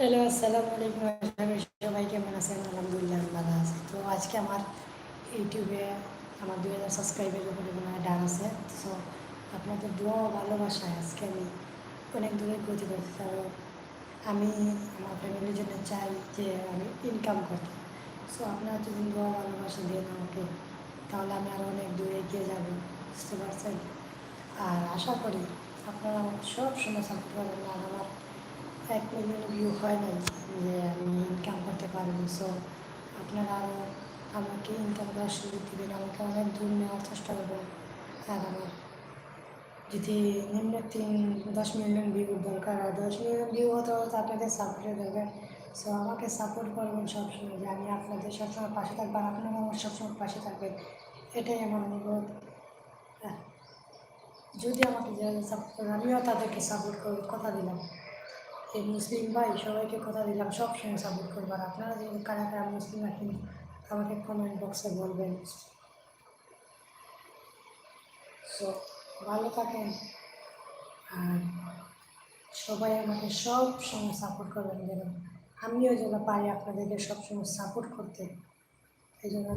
Hello, আসসালামু আলাইকুম। সবাই কেমন আছেন? আলহামদুলিল্লাহ ভালো আছি। তো আজকে আমার ইউটিউবে আমার দুই হাজার সাবস্ক্রাইবের উপরে মনে হয় ডান আছে। সো আপনাদের দোয়া ভালোবাসায় আজকে আমি অনেক দূরে গতি করতে কারণ আমি আমার ফ্যামিলির জন্য চাই যে আমি ইনকাম করতে। সো আপনারা যদি দোয়া ভালোবাসা দেন আমাকে, তাহলে আমি আরও অনেক দূরে এগিয়ে যাব। বুঝতে পারছেন? আর আশা করি আপনারা সব সময় সাপোর্ট করবেন। আর আমার এক মিলিয়ন ভিউ হয় নাই যে আমি ইনকাম করতে পারব। সো আপনারা আরও আমাকে ইনকাম করার সুযোগ দেবেন, আমাকে অনেক দূর নেওয়ার চেষ্টা করবেন। আর আমার যদি নিম্ন তিন, দশ মিলিয়ন ভিউ দরকার হয়, দশ মিলিয়ন ভিউ হতে হতে আপনাদের সাপোর্টের দরকার সো আমাকে সাপোর্ট করবেন সবসময় যে আমি আপনাদের সবসময় পাশে থাকব আর আপনারা আমার সবসময় পাশে থাকবেন। এটাই আমার অনুরোধ। হ্যাঁ। যদি আমাকে যারা সাপোর্ট করেন আমিও তাদেরকে সাপোর্ট করব কথা দিলাম। এই মুসলিম ভাই, সবাইকে কথা দিলাম, সব সময় সাপোর্ট করব। আর আপনারা যে কারা কারা মুসলিম আছেন, আমাকে কমেন্ট বক্সে বলবেন। সো ভালো থাকেন। আর সবাই আমাকে সব সময় সাপোর্ট করবেন যেন আমিও যেন পারি আপনাদেরকে সবসময় সাপোর্ট করতে। এই জন্য